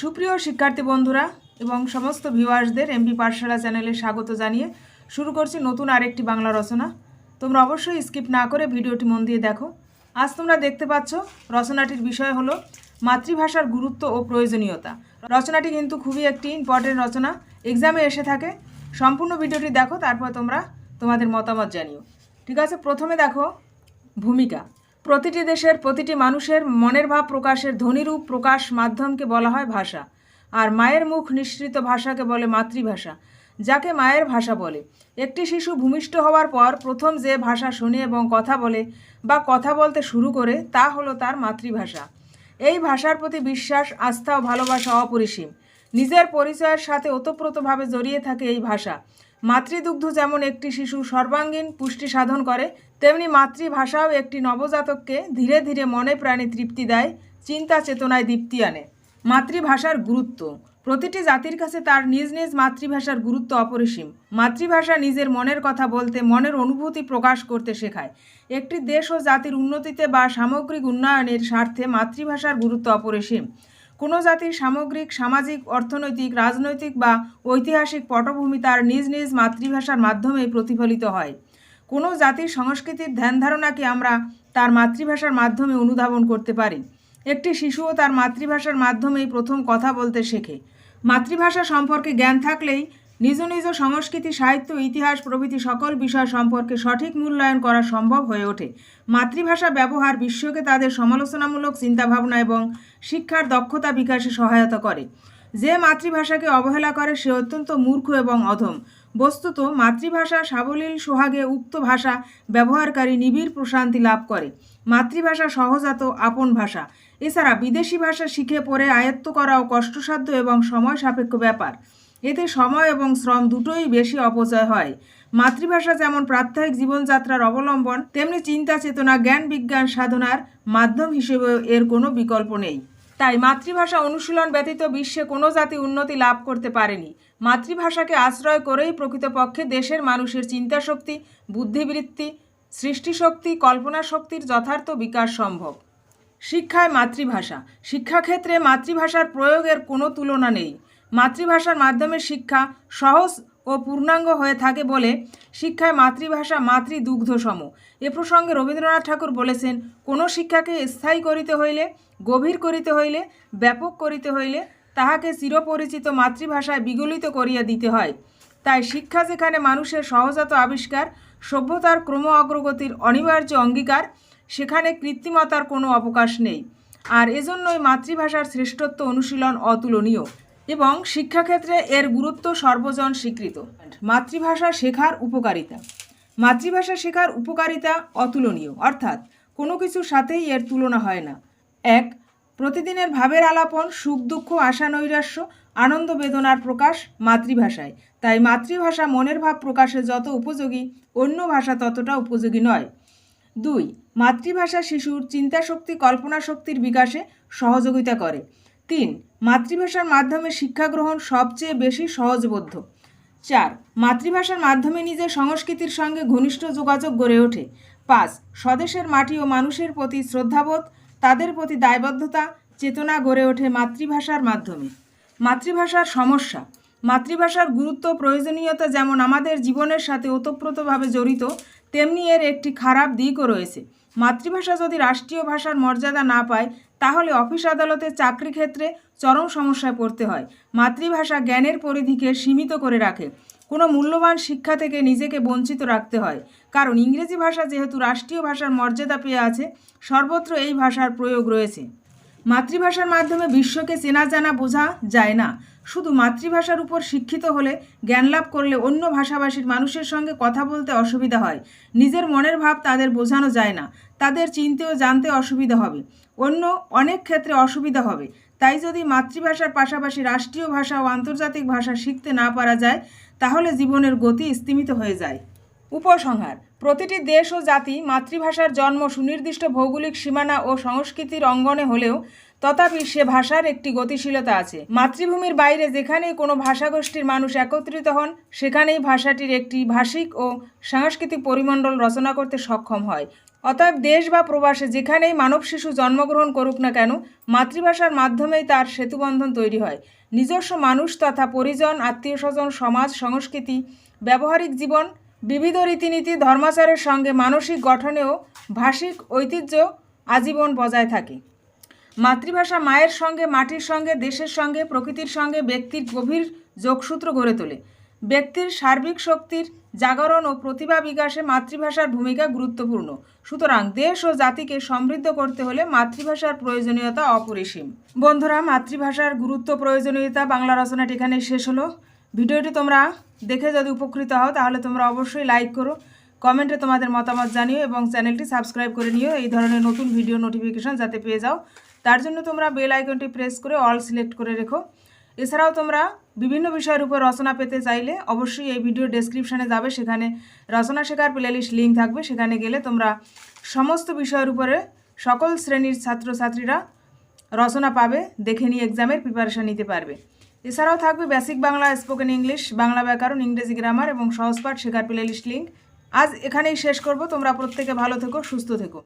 সুপ্রিয় শিক্ষার্থী বন্ধুরা এবং সমস্ত ভিউয়ার্সদের এমপি পাঠশালা চ্যানেলে স্বাগত জানিয়ে শুরু করছি নতুন আরেকটি বাংলা রচনা। তোমরা অবশ্যই স্কিপ না করে ভিডিওটি মন দিয়ে দেখো। আজ তোমরা দেখতে পাচ্ছ, রচনাটির বিষয় হলো মাতৃভাষার গুরুত্ব ও প্রয়োজনীয়তা। রচনাটি কিন্তু খুবই একটি ইম্পর্টেন্ট রচনা। এক্সামে এসে থাকে। সম্পূর্ণ ভিডিওটি দেখো, তারপর তোমরা তোমাদের মতামত জানিও। ঠিক আছে, প্রথমে দেখো ভূমিকা। প্রতিটি দেশের প্রতিটি মানুষের মনের ভাব প্রকাশের ধ্বনিরূপ প্রকাশ মাধ্যমকে বলা হয় ভাষা। আর মায়ের মুখ নিঃসৃত ভাষাকে বলে মাতৃভাষা, যাকে মায়ের ভাষা বলে। একটি শিশু ভূমিষ্ঠ হওয়ার পর প্রথম যে ভাষা শোনে এবং কথা বলে বা কথা বলতে শুরু করে, তা হলো তার মাতৃভাষা। এই ভাষার প্রতি বিশ্বাস, আস্থা ও ভালোবাসা অপরিসীম। নিজের পরিচয়ের সাথে ওতপ্রোতভাবে জড়িয়ে থাকে এই ভাষা। মাতৃদুগ্ধ যেমন একটি শিশু সর্বাঙ্গীন পুষ্টি সাধন করে তেমনি মাতৃভাষাও একটি নবজাতককে ধীরে ধীরে মনে প্রাণে তৃপ্তি দেয়, চিন্তা চেতনায় দীপ্তি আনে। মাতৃভাষার গুরুত্ব। প্রতিটি জাতির কাছে তার নিজ নিজ মাতৃভাষার গুরুত্ব অপরিসীম। মাতৃভাষা নিজের মনের কথা বলতে, মনের অনুভূতি প্রকাশ করতে শেখায়। একটি দেশ ও জাতির উন্নতিতে বা সামগ্রিক উন্নয়নের স্বার্থে মাতৃভাষার গুরুত্ব অপরিসীম। কোনো জাতির সামগ্রিক, সামাজিক, অর্থনৈতিক, রাজনৈতিক বা ঐতিহাসিক পটভূমি তার নিজ নিজ মাতৃভাষার মাধ্যমে প্রতিফলিত হয়। কোনো জাতির সংস্কৃতির ধ্যান ধারণাকে আমরা তার মাতৃভাষার মাধ্যমে অনুধাবন করতে পারি? একটি শিশুও তার মাতৃভাষার মাধ্যমেই প্রথম কথা বলতে শেখে। মাতৃভাষা সম্পর্কে জ্ঞান থাকলেই নিজ নিজ সংস্কৃতি, সাহিত্য, ইতিহাস প্রভৃতি সকল বিষয় সম্পর্কে সঠিক মূল্যায়ন করা সম্ভব হয়ে ওঠে। মাতৃভাষা ব্যবহার বিশ্বকে তাদের সমালোচনামূলক চিন্তাভাবনা এবং শিক্ষার দক্ষতা বিকাশে সহায়তা করে। যে মাতৃভাষাকে অবহেলা করে সে অত্যন্ত মূর্খ এবং অধম। বস্তুত মাতৃভাষা সাবলীল সোহাগে উক্ত ভাষা ব্যবহারকারী নিবিড় প্রশান্তি লাভ করে। মাতৃভাষা সহজাত আপন ভাষা। এছাড়া বিদেশি ভাষা শিখে পড়ে আয়ত্ত করাও কষ্টসাধ্য এবং সময় সাপেক্ষ ব্যাপার। এতে সময় এবং শ্রম দুটোই বেশি অপচয় হয়। মাতৃভাষা যেমন প্রাত্যহিক জীবনযাত্রার অবলম্বন, তেমনি চিন্তা চেতনা জ্ঞান বিজ্ঞান সাধনার মাধ্যম হিসেবে এর কোনো বিকল্প নেই। তাই মাতৃভাষা অনুশীলন ব্যতীত বিশ্বে কোনো জাতি উন্নতি লাভ করতে পারেনি। মাতৃভাষাকে আশ্রয় করেই প্রকৃতপক্ষে দেশের মানুষের চিন্তাশক্তি, বুদ্ধিবৃত্তি, সৃষ্টিশক্তি কল্পনা শক্তির যথার্থ বিকাশ সম্ভব। শিক্ষায় মাতৃভাষা। শিক্ষাক্ষেত্রে মাতৃভাষার প্রয়োগের কোনো তুলনা নেই। মাতৃভাষার মাধ্যমে শিক্ষা সহজ ও পূর্ণাঙ্গ হয়ে থাকে বলে শিক্ষায় মাতৃভাষা মাতৃদুগ্ধ সম এ প্রসঙ্গে রবীন্দ্রনাথ ঠাকুর বলেছেন, কোনো শিক্ষাকে স্থায়ী করিতে হইলে, গভীর করিতে হইলে, ব্যাপক করিতে হইলে তাহাকে চিরপরিচিত মাতৃভাষায় বিগলিত করিয়া দিতে হয়। তাই শিক্ষা যেখানে মানুষের সহজাত আবিষ্কার, সভ্যতার ক্রম অগ্রগতির অনিবার্য অঙ্গীকার, সেখানে কৃত্রিমতার কোনো অবকাশ নেই। আর এজন্যই মাতৃভাষার শ্রেষ্ঠত্ব অনুশীলন অতুলনীয়। এবং শিক্ষাক্ষেত্রে এর গুরুত্ব সর্বজন স্বীকৃত। মাতৃভাষা শেখার উপকারিতা। মাতৃভাষা শেখার উপকারিতা অতুলনীয়, অর্থাৎ কোনো কিছুর সাথেই এর তুলনা হয় না। এক, প্রতিদিনের ভাবের আলাপন, সুখ, দুঃখ, আশা, নৈরাশ্য, আনন্দ, বেদনার প্রকাশ মাতৃভাষায়। তাই মাতৃভাষা মনের ভাব প্রকাশে যত উপযোগী, অন্য ভাষা ততটা উপযোগী নয়। দুই, মাতৃভাষা শিশুর চিন্তাশক্তি কল্পনা শক্তির বিকাশে সহযোগিতা করে। তিন, মাতৃভাষার মাধ্যমে শিক্ষা গ্রহণ সবচেয়ে বেশি সহজবোধ্য। চার, মাতৃভাষার মাধ্যমে নিজের সংস্কৃতির সঙ্গে ঘনিষ্ঠ যোগাযোগ গড়ে ওঠে। পাঁচ, স্বদেশের মাটি ও মানুষের প্রতি শ্রদ্ধাবোধ, তাদের প্রতি দায়বদ্ধতা, চেতনা গড়ে ওঠে মাতৃভাষার মাধ্যমে। মাতৃভাষার সমস্যা, মাতৃভাষার গুরুত্ব প্রয়োজনীয়তা যেমন আমাদের জীবনের সাথে ওতপ্রোতভাবে জড়িত তেমনি এর একটি খারাপ দিকও রয়েছে। মাতৃভাষা যদি রাষ্ট্রীয় ভাষার মর্যাদা না পায়, তাহলে অফিস আদালতে চাকরি ক্ষেত্রে চরম সমস্যায় পড়তে হয়। মাতৃভাষা জ্ঞানের পরিধিকে সীমিত করে রাখে। কোনো মূল্যবান শিক্ষা থেকে নিজেকে বঞ্চিত রাখতে হয়। কারণ ইংরেজি ভাষা যেহেতু রাষ্ট্রীয় ভাষার মর্যাদা পেয়ে আছে, সর্বত্র এই ভাষার প্রয়োগ রয়েছে। মাতৃভাষার মাধ্যমে বিশ্বকে চেনা জানা বোঝা যায় না। শুধু মাতৃভাষার উপর শিক্ষিত হলে, জ্ঞান লাভ করলে অন্য ভাষাভাষীর মানুষের সঙ্গে কথা বলতে অসুবিধা হয়। নিজের মনের ভাব তাদের বোঝানো যায় না, তাদের চিনতে ও জানতে অসুবিধা হবে। অন্য অনেক ক্ষেত্রে অসুবিধা হবে। তাই যদি মাতৃভাষার পাশাপাশি রাষ্ট্রীয় ভাষা ও আন্তর্জাতিক ভাষা শিখতে না পারা যায়, তাহলে জীবনের গতি স্তিমিত হয়ে যায়। উপসংহার। প্রতিটি দেশ ও জাতি মাতৃভাষার জন্ম, সুনির্দিষ্ট ভৌগোলিক সীমানা ও সংস্কৃতির অঙ্গনে হলেও তথাপি সে ভাষার একটি গতিশীলতা আছে। মাতৃভূমির বাইরে যেখানেই কোনো ভাষাগোষ্ঠীর মানুষ একত্রিত হন, সেখানেই ভাষাটির একটি ভাষিক ও সাংস্কৃতিক পরিমণ্ডল রচনা করতে সক্ষম হয়। অতএব দেশ বা প্রবাসে যেখানেই মানব শিশু জন্মগ্রহণ করুক না কেন, মাতৃভাষার মাধ্যমেই তার সেতুবন্ধন তৈরি হয়। নিজস্ব মানুষ তথা পরিজন আত্মীয় স্বজন সমাজ, সংস্কৃতি, ব্যবহারিক জীবন বিবিধ রীতিনীতি ধর্মাচারের সঙ্গে মানসিক গঠনেও ভাষিক ঐতিহ্য আজীবন বজায় থাকে। মাতৃভাষা মায়ের সঙ্গে, মাটির সঙ্গে, দেশের সঙ্গে, প্রকৃতির সঙ্গে ব্যক্তির গভীর যোগসূত্র গড়ে তোলে। ব্যক্তির সার্বিক শক্তির জাগরণ ও প্রতিভা বিকাশে মাতৃভাষার ভূমিকা গুরুত্বপূর্ণ। সুতরাং দেশ ও জাতিকে সমৃদ্ধ করতে হলে মাতৃভাষার প্রয়োজনীয়তা অপরিসীম। বন্ধুরা, মাতৃভাষার গুরুত্ব, প্রয়োজনীয়তা বাংলা রচনাটি এখানে শেষ হলো। ভিডিওটি তোমরা দেখে যদি উপকৃত হও, তাহলে তোমরা অবশ্যই লাইক করো কমেন্টে তোমাদের মতামত জানিও এবং চ্যানেলটি সাবস্ক্রাইব করে নিও। এই ধরনের নতুন ভিডিও নোটিফিকেশন যাতে পেয়ে যাও। তার জন্য তোমরা বেল আইকনটি প্রেস করে অল সিলেক্ট করে রেখো। এছাড়াও তোমরা বিভিন্ন বিষয়ের উপর রচনা পেতে চাইলে অবশ্যই এই ভিডিও ডেসক্রিপশানে যাবে। সেখানে রচনা শেখার প্লেলিস্ট লিঙ্ক থাকবে। সেখানে গেলে তোমরা সমস্ত বিষয়ের উপরে সকল শ্রেণির ছাত্রছাত্রীরা রচনা পাবে, দেখে নিয়ে এক্সামের প্রিপারেশান নিতে পারবে। এছাড়াও থাকবে basic Bangla spoken English Bangla ব্যাকরণ, ইংরেজি গ্রামার এবং সহজপাঠ শেখার প্লে লিস্ট লিঙ্ক আজ এখানেই শেষ করব। তোমরা প্রত্যেকে ভালো থেকো, সুস্থ থেকো।